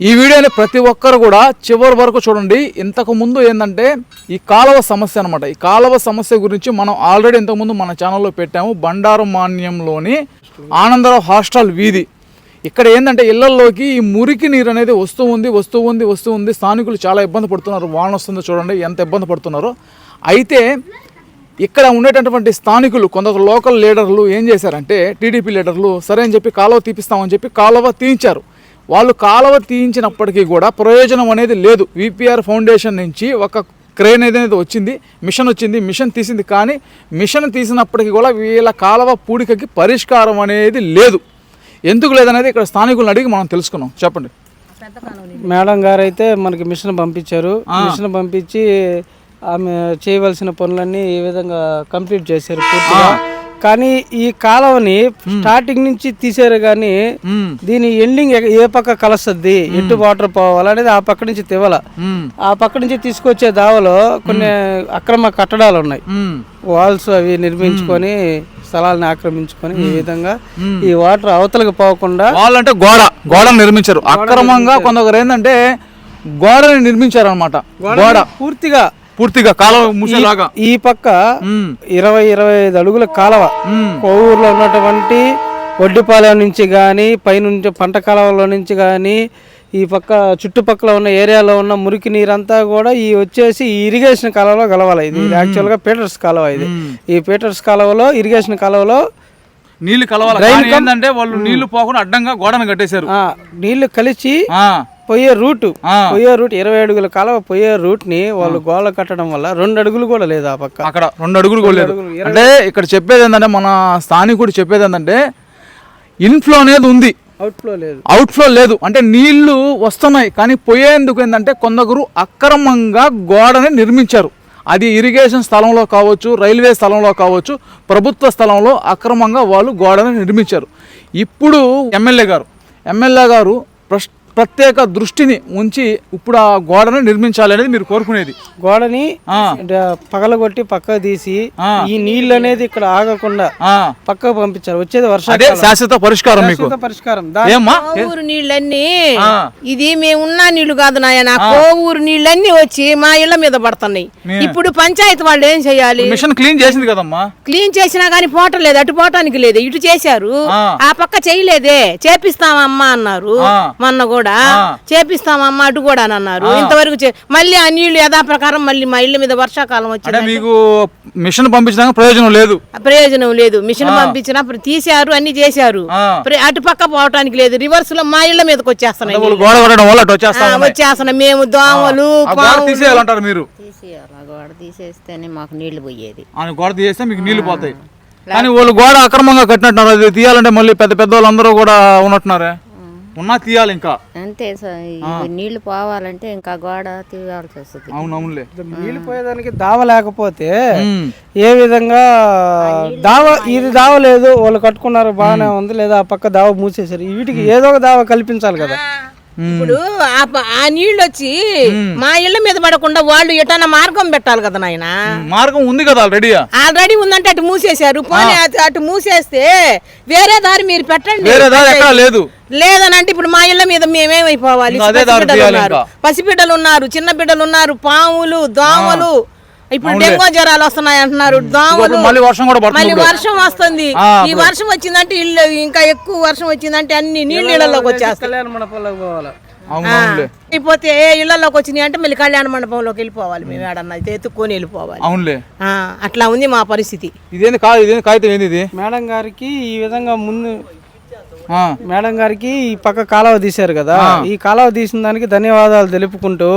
ఈ వీడియోని ప్రతి ఒక్కరు కూడా చివరి వరకు చూడండి. ఇంతకు ముందు ఏంటంటే ఈ కాలువ సమస్య అనమాట ఈ కాలువ సమస్య గురించి మనం ఆల్రెడీ ఇంతకుముందు మన ఛానల్లో పెట్టాము. బండారు మాన్యంలోని ఆనందరావు హాస్టల్ వీధి. ఇక్కడ ఏంటంటే ఇళ్ళలోకి ఈ మురికి నీరు అనేది వస్తూ ఉంది వస్తూ ఉంది వస్తూ ఉంది. స్థానికులు చాలా ఇబ్బంది పడుతున్నారు. వాన వస్తుందో చూడండి ఎంత ఇబ్బంది పడుతున్నారో. అయితే ఇక్కడ ఉండేటటువంటి స్థానికులు కొందరు లోకల్ లీడర్లు ఏం చేశారంటే టీడీపీ లీడర్లు సరే అని చెప్పి కాలువ తీపిస్తామని చెప్పి కాలువ తీయించారు. వాళ్ళు కాలువ తీయించినప్పటికీ కూడా ప్రయోజనం అనేది లేదు. విపిఆర్ ఫౌండేషన్ నుంచి ఒక క్రేన్ అనేది వచ్చింది మిషన్ వచ్చింది మిషన్ తీసింది. కానీ మిషన్ తీసినప్పటికీ కూడా వీళ్ళ కాలువ పూడికకి పరిష్కారం అనేది లేదు. ఎందుకు లేదనేది ఇక్కడ స్థానికులను అడిగి మనం తెలుసుకున్నాం. చెప్పండి. మేడం గారు అయితే మనకి మిషన్ పంపించారు. మిషన్ పంపించి ఆమె చేయవలసిన పనులన్నీ ఈ విధంగా కంప్లీట్ చేశారు పూర్తిగా. కానీ ఈ కాలువని స్టార్టింగ్ నుంచి తీసారు కానీ. దీని ఎండింగ్ ఏ పక్క కలుస్తుంది? ఎటు వాటర్ పోవాలి అనేది ఆ పక్క నుంచి తివ్వాల. ఆ పక్క నుంచి తీసుకొచ్చే దావలో కొన్ని అక్రమ కట్టడాలు ఉన్నాయి. వాల్స్ అవి నిర్మించుకొని స్థలాలను ఆక్రమించుకొని ఈ విధంగా ఈ వాటర్ అవతలకు పోకుండా వాళ్ళంటే గోడ. గోడను నిర్మించారు. అక్రమంగా కొందరు ఏంటంటే గోడని నిర్మించారు అనమాట గోడ. పూర్తిగా పూర్తిగా కాలువ మూసేలాగా. ఈ పక్క. ఇరవై ఇరవై ఐదు అడుగుల కాలవ. ఊర్లో ఉన్నటువంటి ఒడ్డిపాలెం నుంచి కానీ పైనుంచి పంట కాలువలో నుంచి కానీ ఈ పక్క చుట్టుపక్కల ఉన్న ఏరియాలో ఉన్న మురికి నీరంతా కూడా ఈ వచ్చేసి ఈ ఇరిగేషన్ కాలువలో కలవాలి ఇది. యాక్చువల్గా పీటర్స్ కాలువ ఇది. ఈ పీటర్స్ కాలువలో ఇరిగేషన్ కాలువలో నీళ్ళు కలవాలి ఏంటంటే వాళ్ళు నీళ్ళు పోకుండా అడ్డంగా గోడను కట్టేశారు. నీళ్ళు కలిసి పోయే రూటు ఆ. పోయే రూట్ ఇరవై అడుగుల కాలువ పోయే రూట్ని వాళ్ళు గోళ్ళ కట్టడం వల్ల రెండు అడుగులు కూడా లేదు ఆ పక్క. అక్కడ రెండు అడుగులు కూడా లేదు. అంటే ఇక్కడ చెప్పేది ఏంటంటే మన స్థానికుడు చెప్పేది ఏంటంటే ఇన్ఫ్లో అనేది ఉంది. అవుట్ఫ్లో లేదు. అవుట్ఫ్లో లేదు. అంటే నీళ్ళు వస్తున్నాయి. కానీ పోయేందుకు ఏంటంటే కొందరు అక్రమంగా గోడని నిర్మించారు. అది ఇరిగేషన్ స్థలంలో కావచ్చు రైల్వే స్థలంలో కావచ్చు ప్రభుత్వ స్థలంలో అక్రమంగా వాళ్ళు గోడని నిర్మించారు. ఇప్పుడు ఎమ్మెల్యే గారు ఎమ్మెల్యే గారు ప్రశ్- ప్రత్యేక దృష్టిని ఉంచి ఇప్పుడు ఆ గోడను నిర్మించాలి అనేది మీరు కోరుకునేది. గోడని పగలగొట్టి పక్క తీసి. ఈ నీళ్ళు అనేది ఇక్కడ ఆగకుండా ఆ, పక్కకు పంపించారు వచ్చేది అదే వర్షాకాలం శాశ్వత పరిష్కారం మీకు. పరిష్కారం. కోవూరు నీళ్ళన్నీ. ఇది మేమున్న నీళ్ళు కాదు నాయన. కోవూరు నీళ్ళన్నీ వచ్చి మా ఇళ్ళ మీద పడుతున్నాయి. ఇప్పుడు పంచాయతీ వాళ్ళు ఏం చేయాలి? మిషన్ క్లీన్ చేసింది కదమ్మా. క్లీన్ చేసినా గానీ పోవటం లేదు అటు పోవటానికి లేదు. ఇటు చేశారు. ఆ. పక్క చేయలేదే. చేపిస్తామమ్మా అన్నారు. మొన్న కూడా. చేపిస్తామమ్మా అటు కూడా అని అన్నారు ఇంతవరకు మళ్ళీ ఆ నీళ్ళు యథాప్రకారం మళ్ళీ మా ఇళ్ళ మీద వర్షాకాలం వచ్చింది మీకు మిషన్ పంపించడానికి ప్రయోజనం లేదు. ప్రయోజనం లేదు. మిషన్ పంపించినప్పుడు తీశారు అన్ని చేశారు. అటు పక్క పోవటానికి లేదు. రివర్స్లో మా ఇళ్ళ మీదకి వచ్చేస్తున్నాయి. వాళ్ళు గోడ కొట్టడం వల్ల అటు ఆ, వచ్చేస్తా ఉన్నాయి. వచ్చేస్తున్నాం మేము దోమలు తీసేయాలంటారు మీరు? గోడ తీసేస్తేనే మాకు నీళ్ళు పోయేది. గోడ తీసేస్తే మీకు నీళ్ళు పోతాయి. కానీ వాళ్ళు గోడ అక్రమంగా కట్టినట్టున్నారు. అది తీయాలంటే మళ్ళీ పెద్ద పెద్ద వాళ్ళందరూ కూడా ఉన్నట్టున్నారే? ఉన్నా తీయాలి ఇంకా. అంతే నీళ్ళు పోవాలంటే ఇంకా గోడ తీయాల్సి వస్తుంది. అవును అవునులే. నీళ్ళు పోయేదానికి దావ లేకపోతే. ఏ విధంగా దావ ఇది దావ లేదు వాళ్ళు కట్టుకున్నారు బాగానే ఉంది లేదా ఆ పక్క దావ మూసేశారు. వీటికి ఏదో ఒక దావ కల్పించాలి కదా. ఇప్పుడు ఆ నీళ్ళు వచ్చి మా ఇళ్ళ మీద పడకుండా వాళ్ళు ఎటన్నా మార్గం పెట్టాలి కదా నాయన? మార్గం ఉంది కదా ఆల్రెడీయా ఆల్రెడీ ఉందంటే అటు మూసేశారు. పోనీ అటు- మూసేస్తే వేరే దారి మీరు పెట్టండి. వేరే దారి ఎక్కడా లేదు. లేదని అంటే ఇప్పుడు మా ఇళ్ళ మీద మేమేమైపోవాలి. పసిబిడ్డలు ఉన్నారు. చిన్న బిడ్డలు ఉన్నారు పాములు దోమలు ఇప్పుడు డెంగో జ్వరాలు వస్తున్నాయి అంటున్నారు. దోమలు మళ్ళీ వర్షం కూడా పడుతుంది మళ్ళీ. వర్షం వస్తుంది. ఈ వర్షం వచ్చిందంటే ఇల్లు ఇంకా ఎక్కువ వర్షం వచ్చిందంటే అన్ని నీళ్ళు ఇళ్ళలోకి వచ్చేస్తాయి. అవునులే. అయిపోతే ఇళ్ళలోకి వచ్చినాయి అంటే మళ్ళీ కళ్యాణ మండపంలోకి వెళ్ళిపోవాలి మేము ఏడన్నా అయితే ఎత్తుక్కొని వెళ్ళిపోవాలి. అవునులే. ఆ, అట్లా ఉంది మా పరిస్థితి. ఇదేంది కాదు ఇదేంది కాగితం ఏంది ఇది? మేడం గారికి ఈ విధంగా ముందు మేడం గారికి ఈ పక్క కాలువ తీశారు కదా. ఈ కాలువ తీసిన దానికి ధన్యవాదాలు తెలుపుకుంటూ.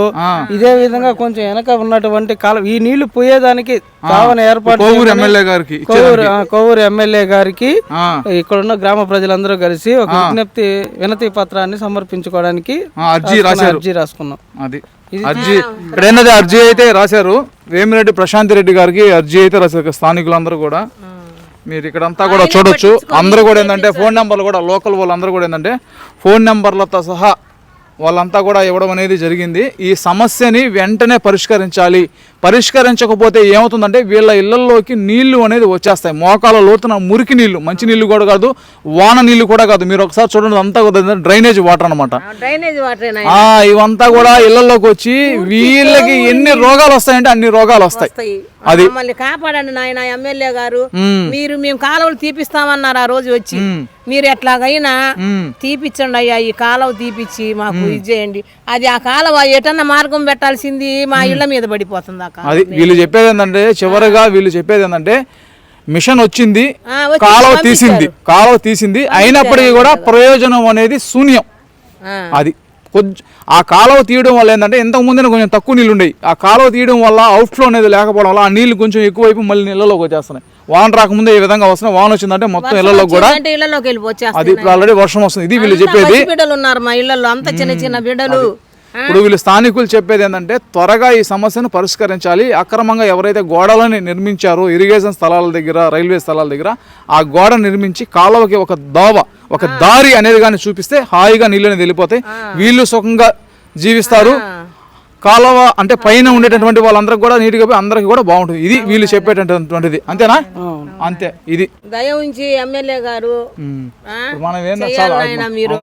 ఇదే విధంగా కొంచెం వెనక ఉన్నటువంటి కాలువ ఈ నీళ్ళు పోయేదానికి దావన ఏర్పాటు కోవూరు చేయమని ఎమ్మెల్యే గారికి కోవూరు కోవూరు ఎమ్మెల్యే గారికి ఆ, ఇక్కడున్న గ్రామ ప్రజలందరూ కలిసి ఒక విజ్ఞప్తి వినతి పత్రాన్ని సమర్పించుకోవడానికి అర్జీ రాశారు. అర్జీ రాసుకున్నాం. అది. అర్జీ ఇక్కడ అర్జీ అయితే రాశారు. వేమిరెడ్డి ప్రశాంత్ రెడ్డి గారికి అర్జీ అయితే రాశారు. స్థానికులందరూ కూడా. మీరు ఇక్కడంతా కూడా చూడొచ్చు. అందరూ కూడా ఏంటంటే ఫోన్ నెంబర్లు కూడా లోకల్ వాళ్ళందరూ కూడా ఏంటంటే ఫోన్ నెంబర్లతో సహా వాళ్ళంతా కూడా ఇవ్వడం అనేది జరిగింది. ఈ సమస్యని వెంటనే పరిష్కరించాలి. పరిష్కరించకపోతే ఏమవుతుందంటే వీళ్ళ ఇళ్ళలోకి నీళ్ళు అనేది వచ్చేస్తాయి. మోకాల లోతున మురికి నీళ్ళు మంచి నీళ్ళు కూడా కాదు వాన నీళ్ళు కూడా కాదు. మీరు ఒకసారి చూడండి అంతా కూడా డ్రైనేజ్ వాటర్ అనమాట డ్రైనేజ్ వాటర్ ఆ ఇవంతా కూడా ఇళ్ళలోకి వచ్చి వీళ్ళకి ఎన్ని రోగాలు వస్తాయంటే అన్ని రోగాలు వస్తాయి. అది. మమ్మల్ని కాపాడండి నాయన ఎమ్మెల్యే గారు. మీరు మేము కాలువలు తీపిస్తామన్నారు ఆ రోజు వచ్చి. మీరు ఎట్లాగైనా తీపిచ్చండి అయ్యా ఈ కాలువ తీపిచ్చి మాకు ఇది చేయండి. అది ఆ కాలువ ఎటన్నా మార్గం పెట్టాల్సింది మా ఇళ్ళ మీద పడిపోతుంది అది వీళ్ళు చెప్పేది ఏంటంటే చివరిగా వీళ్ళు చెప్పేది ఏంటంటే మిషన్ వచ్చింది కాలువ. తీసింది కాలువ తీసింది అయినప్పటికీ కూడా ప్రయోజనం అనేది శూన్యం. అది కొంచెం ఆ కాలువ తీయడం వల్ల ఏంటంటే ఇంతకు ముందు కొంచెం తక్కువ నీళ్ళు ఉండేవి. ఆ కాలువ తీయడం వల్ల అవుట్ఫ్లో అనేది లేకపోవడం వల్ల ఆ నీళ్ళు కొంచెం ఎక్కువైపు మళ్ళీ నీళ్ళలోకి వచ్చేస్తున్నాయి. వాన రాకముందే ఈ విధంగా వస్తున్నాయి? వాన వచ్చిందంటే మొత్తం ఇళ్ళలోకి కూడా అది ఆల్రెడీ వర్షం వస్తుంది. ఇది వీళ్ళు చెప్పేది. బిడ్డలు ఉన్నారు మా ఇళ్ళల్లో అంత చిన్న చిన్న బిడ్డలు? ఇప్పుడు వీళ్ళు స్థానికులు చెప్పేది ఏంటంటే త్వరగా ఈ సమస్యను పరిష్కరించాలి. అక్రమంగా ఎవరైతే గోడలని నిర్మించారో ఇరిగేషన్ స్థలాల దగ్గర రైల్వే స్థలాల దగ్గర ఆ గోడ నిర్మించి కాలువకి ఒక దోవ ఒక దారి అనేది కానీ చూపిస్తే హాయిగా నీళ్ళు అనేది వెళ్ళిపోతాయి వీళ్ళు సుఖంగా జీవిస్తారు. కాలువ అంటే పైన ఉండేటటువంటి వాళ్ళందరికి కూడా నీట్గా పోయి అందరికి కూడా బాగుంటుంది. ఇది వీళ్ళు చెప్పేటటువంటిది. అంతేనా? అంతే. ఇది. దయ ఉంచి ఎమ్మెల్యే గారు మనం ఏంటంటే